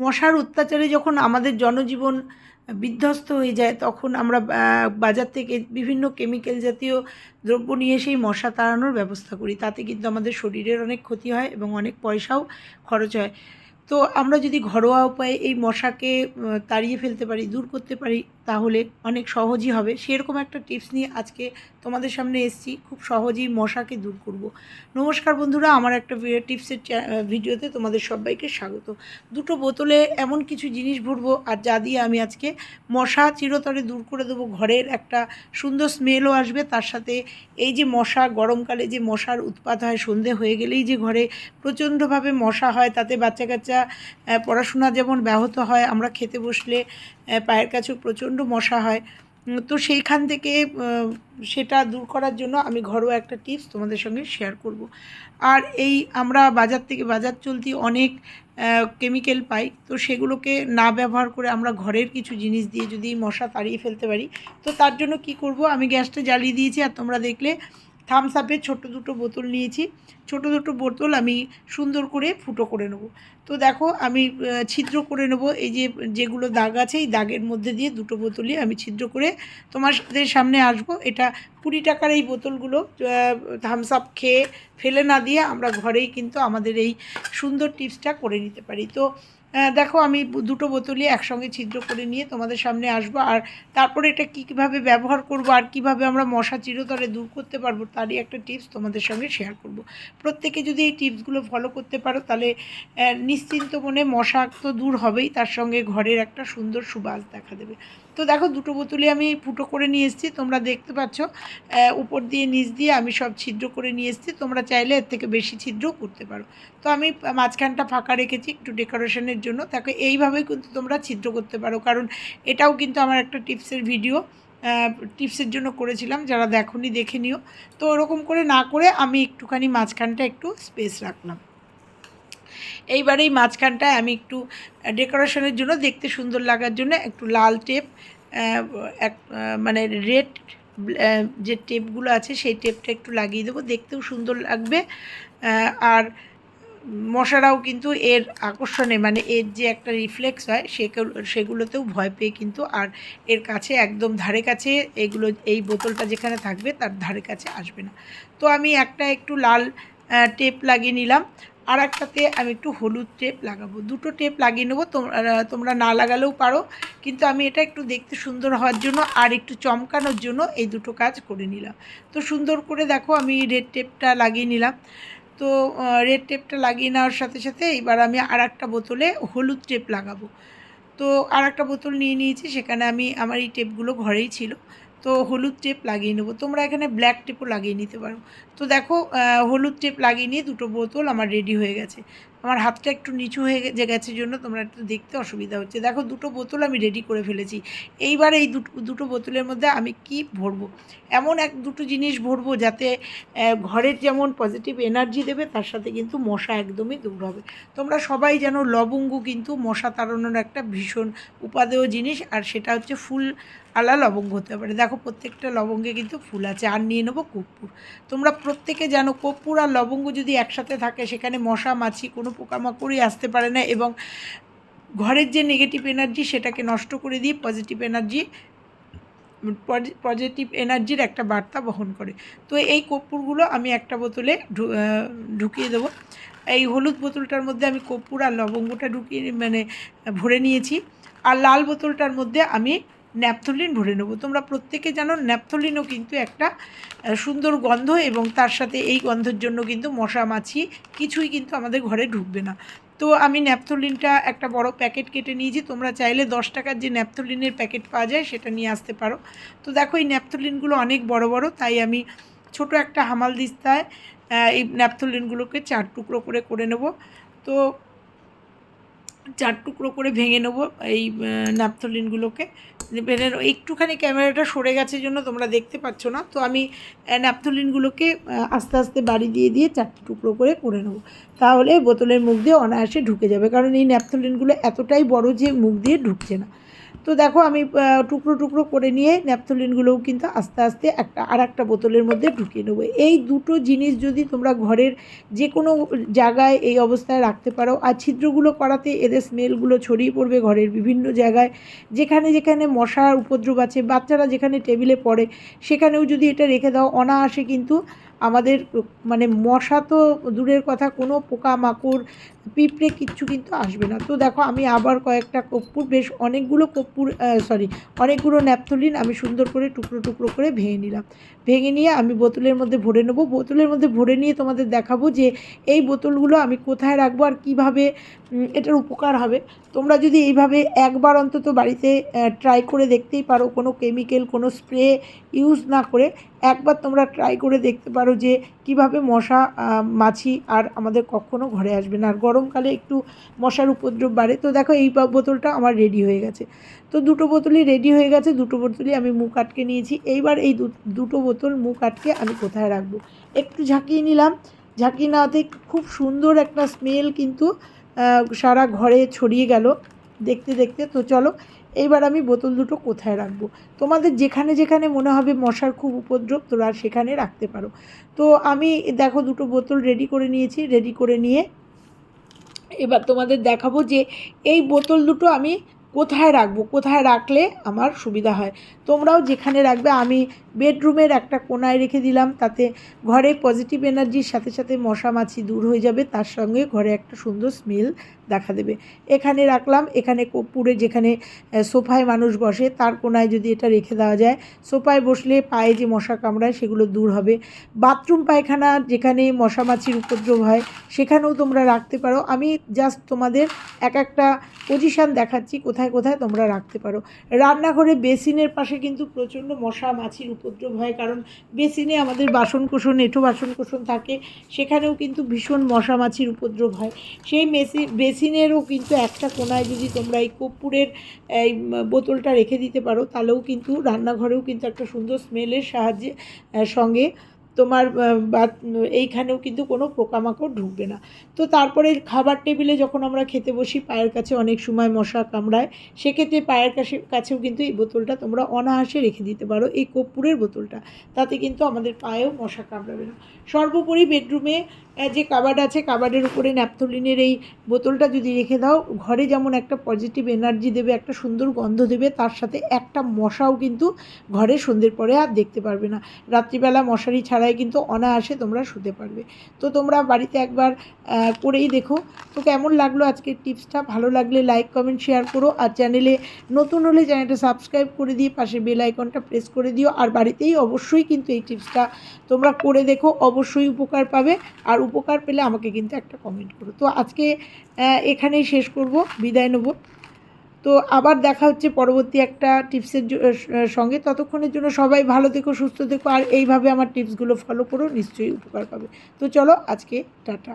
মশার অত্যাচারে যখন আমাদের জনজীবন বিধ্বস্ত হয়ে যায়, তখন আমরা বাজার থেকে বিভিন্ন কেমিক্যাল জাতীয় দ্রব্য নিয়ে সেই মশা তাড়ানোর ব্যবস্থা করি। তাতে কিন্তু আমাদের শরীরের অনেক ক্ষতি হয় এবং অনেক পয়সাও খরচ হয়। তো আমরা যদি ঘরোয়া উপায়ে এই মশাকে তাড়িয়ে ফেলতে পারি, দূর করতে পারি তাহলে অনেক সহজই হবে। সেরকম একটা টিপস নিয়ে আজকে তোমাদের সামনে এসেছি। খুব সহজেই মশাকে দূর করব। নমস্কার বন্ধুরা, আমার একটা টিপসের ভিডিওতে তোমাদের সবাইকে স্বাগত। দুটো বোতলে এমন কিছু জিনিস ভরবো আর যা দিয়ে আমি আজকে মশা চিরতরে দূর করে দেবো। ঘরের একটা সুন্দর স্মেলও আসবে। তার সাথে এই যে মশা, গরমকালে যে মশার উৎপাত হয়, সন্ধে হয়ে গেলেই যে ঘরে প্রচণ্ডভাবে মশা হয়, তাতে বাচ্চা কাচ্চা পড়াশোনা যেমন ব্যাহত হয়, আমরা খেতে বসলে পায়ের কাছেও প্রচণ্ড মশা হয়। তো সেইখান থেকে সেটা দূর করার জন্য আমি ঘরোয়া একটা টিপস তোমাদের সঙ্গে শেয়ার করব। আর এই আমরা বাজার থেকে, বাজার চলতি অনেক কেমিক্যাল পাই, তো সেগুলোকে না ব্যবহার করে আমরা ঘরের কিছু জিনিস দিয়ে যদি মশা তাড়িয়ে ফেলতে পারি, তো তার জন্য কি করব? আমি গ্যাসটা জ্বালিয়ে দিয়েছি, আর তোমরা দেখলে থামস আপের ছোটো দুটো বোতল নিয়েছি। ছোটো দুটো বোতল আমি সুন্দর করে ফুটো করে নেব। তো দেখো আমি ছিদ্র করে নেব। এই যে যেগুলো দাগ আছে, এই দাগের মধ্যে দিয়ে দুটো বোতলই আমি ছিদ্র করে তোমাদের সামনে আসব। এটা কুড়ি টাকার এই বোতলগুলো থামস আপ খেয়ে ফেলে না দিয়ে আমরা ঘরেই কিন্তু আমাদের এই সুন্দর টিপসটা করে নিতে পারি। তো দেখো, আমি দুটো বোতলই একসঙ্গে ছিদ্র করে নিয়ে তোমাদের সামনে আসব। আর তারপরে এটা কী কীভাবে ব্যবহার করব, আর কীভাবে আমরা মশা চিরতরে দূর করতে পারব, তারই একটা টিপস তোমাদের সঙ্গে শেয়ার করব। প্রত্যেকে যদি এই টিপসগুলো ফলো করতে পারো, তাহলে নিশ্চিন্ত মনে মশা তো দূর হবেই, তার সঙ্গে ঘরের একটা সুন্দর সুবাস দেখা দেবে। তো দেখো, দুটো বোতলে আমি ফুটো করে নিয়ে এসেছি, তোমরা দেখতে পাচ্ছ উপর দিয়ে, নিচ দিয়ে আমি সব ছিদ্র করে নিয়ে এসেছি, তোমরা চাইলে এর থেকে বেশি ছিদ্রও করতে পারো। তো আমি মাঝখানটা ফাঁকা রেখেছি, একটু ডেকোরেশনের জন্য, তাকে এইভাবেই কিন্তু তোমরা ছিদ্র করতে পারো। কারণ এটাও কিন্তু আমার একটা টিপসের ভিডিও টিপসের জন্য করেছিলাম, যারা দেখোনি দেখে নিও। তো ওরকম করে না করে আমি একটুখানি মাঝখানটা একটু স্পেস রাখলাম। এইবারে এই মাঝখানটায় আমি একটু ডেকোরেশনের জন্য, দেখতে সুন্দর লাগার জন্য একটু লাল টেপ এক মানে রেড যে টেপগুলো আছে, সেই টেপটা একটু লাগিয়ে দেবো। দেখতেও সুন্দর লাগবে আর মশারাও কিন্তু এর আকর্ষণে মানে এর যে একটা রিফ্লেক্স হয় সেগুলো সেগুলোতেও ভয় পেয়ে কিন্তু আর এর কাছে একদম ধারে কাছে এগুলো, এই বোতলটা যেখানে থাকবে তার ধারে কাছে আসবে না। তো আমি একটা একটু লাল টেপ লাগিয়ে নিলাম। আর একটাতে আমি একটু হলুদ টেপ লাগাবো। দুটো টেপ লাগিয়ে নেব তোমরা তোমরা না লাগালেও পারো। কিন্তু আমি এটা একটু দেখতে সুন্দর হওয়ার জন্য আর একটু চমকানোর জন্য এই দুটো কাজ করে নিলাম। তো সুন্দর করে দেখো, আমি রেড টেপটা লাগিয়ে নিলাম। তো রেড টেপটা লাগিয়ে নেওয়ার সাথে সাথে এবার আমি আর একটা বোতলে হলুদ টেপ লাগাবো। তো আর একটা বোতল নিয়ে নিয়েছি, সেখানে আমি, আমার এই টেপগুলো ঘরেই ছিল। তো, হলুদ টেপ লাগিয়ে নেব। তোমরা এখানে ব্ল্যাক টেপও লাগিয়ে নিতে পারো। তো দেখো হলুদ টেপ লাগিয়ে নিয়ে দুটো বোতল আমার রেডি হয়ে গেছে। আমার হাতটা একটু নিচু হয়ে যে গেছে জন্য তোমরা একটু দেখতে অসুবিধা হচ্ছে। দেখো দুটো বোতল আমি রেডি করে ফেলেছি। এইবার এই দুটো দুটো বোতলের মধ্যে আমি কি ভরবো? এমন এক দুটো জিনিস ভরবো যাতে ঘরের যেমন পজিটিভ এনার্জি দেবে, তার সাথে কিন্তু মশা একদমই দূর হবে। তোমরা সবাই যেন লবঙ্গ কিন্তু মশা তাড়ানোর একটা ভীষণ উপাদেয় জিনিস, আর সেটা হচ্ছে ফুল আলা লবঙ্গ হতে পারে। দেখো প্রত্যেকটা লবঙ্গে কিন্তু ফুল আছে। আর নিয়ে নেব কর্পূর। তোমরা প্রত্যেকে জানো কর্পূর আর লবঙ্গ যদি একসাথে থাকে, সেখানে মশা, মাছি কোনো পোকামাকড়ই আসতে পারে না এবং ঘরের যে নেগেটিভ এনার্জি সেটাকে নষ্ট করে দিয়ে পজিটিভ এনার্জি পজিটিভ এনার্জির একটা বার্তা বহন করে। তো এই কর্পূরগুলো আমি একটা বোতলে ঢুকিয়ে দেবো। এই হলুদ বোতলটার মধ্যে আমি কর্পূর আর লবঙ্গটা ঢুকিয়ে মানে ভরে নিয়েছি। আর লাল বোতলটার মধ্যে আমি ন্যাপথলিন ভরে নেব। তোমরা প্রত্যেকে জানো ন্যাপথলিনও কিন্তু একটা সুন্দর গন্ধ এবং তার সাথে এই গন্ধের জন্য কিন্তু মশা, মাছি কিছুই কিন্তু আমাদের ঘরে ঢুকবে না। তো আমি ন্যাপথলিনটা একটা বড় প্যাকেট কেটে নিয়েছি। তোমরা চাইলে দশ টাকার যে ন্যাপথলিনের প্যাকেট পাওয়া যায় সেটা নিয়ে আসতে পারো। তো দেখো এই ন্যাপথলিনগুলো অনেক বড় বড়, তাই আমি ছোট একটা হামাল দিস্তায় এই ন্যাপথলিনগুলোকে চার টুকরো করে করে নেব। তো চার টুকরো করে ভেঙে নেব এই ন্যাপথলিনগুলোকে। ভেঙে নেব। একটুখানি ক্যামেরাটা সরে গেছে জন্য তোমরা দেখতে পাচ্ছ না। তো আমি ন্যাপথলিনগুলোকে আস্তে আস্তে বাড়ি দিয়ে দিয়ে চারটে টুকরো করে করে নেব। তাহলে বোতলের মুখ দিয়ে অনায়াসে ঢুকে যাবে। কারণ এই ন্যাপথলিনগুলো এতটাই বড় যে মুখ দিয়ে ঢুকছে না। তো দেখো আমি টুকরো টুকরো করে নিয়ে ন্যাপথলিনগুলোও কিন্তু আস্তে আস্তে একটা আর একটা বোতলের মধ্যে ঢুকিয়ে নেব। এই দুটো জিনিস যদি তোমরা ঘরের যে কোনো জায়গায় এই অবস্থায় রাখতে পারো, আর ছিদ্রগুলো করাতে এদের স্মেলগুলো ছড়িয়ে পড়বে ঘরের বিভিন্ন জায়গায়, যেখানে যেখানে মশার উপদ্রব আছে, বাচ্চারা যেখানে টেবিলে পড়ে, সেখানেও যদি এটা রেখে দাও, অনায়াসে কিন্তু আমাদের মানে মশা তো দূরের কথা, কোনো পোকামাকড়, পিঁপড়ে কিচ্ছু কিন্তু আসবে না। তো দেখো, আমি আবার কয়েকটা কর্পূর, বেশ অনেকগুলো কর্পূর সরি অনেকগুলো ন্যাপথলিন আমি সুন্দর করে টুকরো টুকরো করে ভেঙে নিলাম। ভেঙে নিয়ে আমি বোতলের মধ্যে ভরে নেব। বোতলের মধ্যে ভরে নিয়ে তোমাদের দেখাবো যে এই বোতলগুলো আমি কোথায় রাখব আর কীভাবে এটার উপকার হবে। তোমরা যদি এইভাবে একবার অন্তত বাড়িতে ট্রাই করে দেখতেই পারো, কোনো কেমিক্যাল কোনো স্প্রে ইউজ না করে একবার তোমরা ট্রাই করে দেখতে পারো যে কীভাবে মশা মাছি আর আমাদের কখনো ঘরে আসবে না। আর গরমকালে একটু মশার উপদ্রব বাড়ে। তো দেখো এই বোতলটা আমার রেডি হয়ে গেছে। তো দুটো বোতলই রেডি হয়ে গেছে। দুটো বোতলই আমি মুখ আটকে নিয়েছি। এইবার এই দুটো বোতল মুখ আটকে আমি কোথায় রাখব? একটু ঝাঁকিয়ে নিলাম। ঝাঁকিয়ে নেওয়াতে খুব সুন্দর একটা স্মেল কিন্তু সারা ঘরে ছড়িয়ে গেল। দেখতে দেখতে। তো চলো এইবার আমি বোতল দুটো কোথায় রাখব? তোমাদের যেখানে যেখানে মনে হবে মশার খুব উপদ্রব, তোরা সেখানে রাখতে পারো। তো আমি দেখো দুটো বোতল রেডি করে নিয়েছি রেডি করে নিয়ে এবার তোমাদের দেখাবো যে এই বোতল দুটো আমি কোথায় রাখব? কোথায় রাখলে আমার সুবিধা হয়? তোমরাও যেখানে রাখবে, আমি বেডরুমের একটা কোনায় রেখে দিলাম, তাতে ঘরে পজিটিভ এনার্জির সাথে সাথে মশা মাছি দূর হয়ে যাবে, তার সঙ্গে ঘরে একটা সুন্দর স্মেল দেখা দেবে। এখানে রাখলাম, এখানে কর্পূরে যেখানে সোফায় মানুষ বসে, তার কোনায় যদি এটা রেখে দেওয়া যায়, সোফায় বসলে পায়ে যে মশা কামড়ায় সেগুলো দূর হবে। বাথরুম পায়খানা যেখানে মশা মাছির উপদ্রব হয়, সেখানেও তোমরা রাখতে পারো। আমি জাস্ট তোমাদের এক একটা পজিশান দেখাচ্ছি, কোথায় কোথায় তোমরা রাখতে পারো। রান্নাঘরে বেসিনের পাশে কিন্তু প্রচণ্ড মশা মাছির উপদ্রব হয় কারণ বেসিনে আমাদের বাসন কোষণ এঁঠো বাসন কোষণ থাকে, সেখানেও কিন্তু ভীষণ মশা মাছির উপদ্রব হয়। সেই মেসি, বেসিনেরও কিন্তু একটা কোনায় যদি তোমরা এই কর্পূরের, এই বোতলটা রেখে দিতে পারো, তাহলেও কিন্তু রান্নাঘরেও কিন্তু একটা সুন্দর স্মেলের সাহায্যে সঙ্গে তোমার এইখানেও কিন্তু কোনো পোকামাকড় ঢুকবে না। তো তারপরে খাবার টেবিলে যখন আমরা খেতে বসি, পায়ের কাছে অনেক সময় মশা কামড়ায়, সেক্ষেত্রে পায়ের কাছে, কাছেও কিন্তু এই বোতলটা তোমরা অনাহাসে রেখে দিতে পারো, এই কর্পূরের বোতলটা। তাতে কিন্তু আমাদের পায়েও মশা কামড়াবে না। সর্বোপরি বেডরুমে যে কাবাড আছে কাবাডের উপরে ন্যাপথলিনের এই বোতলটা যদি রেখে দাও, ঘরে যেমন একটা পজিটিভ এনার্জি দেবে, একটা সুন্দর গন্ধ দেবে, তার সাথে একটা মশাও কিন্তু ঘরে সন্ধ্যের পরে আর দেখতে পারবে না। রাত্রিবেলা মশারি ছাড়াই কিন্তু অনায়াসে তোমরা শুতে পারবে। তো তোমরা বাড়িতে একবার করেই দেখো। তো কেমন লাগল আজকের টিপসটা? ভালো লাগলে লাইক কমেন্ট শেয়ার করো। আর চ্যানেলে নতুন হলে চ্যানেলটা সাবস্ক্রাইব করে দিয়ে পাশে বেল আইকনটা প্রেস করে দিও। আর বাড়িতেই অবশ্যই কিন্তু এই টিপসটা তোমরা করে দেখো। অবশ্যই উপকার পাবে। আর উপকার পেলে আমাকে কিন্তু একটা কমেন্ট করো। তো আজকে এখানেই শেষ করব। বিদায় নেব। তো আবার দেখা হচ্ছে পরবর্তী একটা টিপসের সঙ্গে। ততক্ষণের জন্য সবাই ভালো থেকো, সুস্থ থেকো। আর এইভাবে আমার টিপসগুলো ফলো করো, নিশ্চয়ই উপকার পাবে। তো চলো আজকে, টাটা।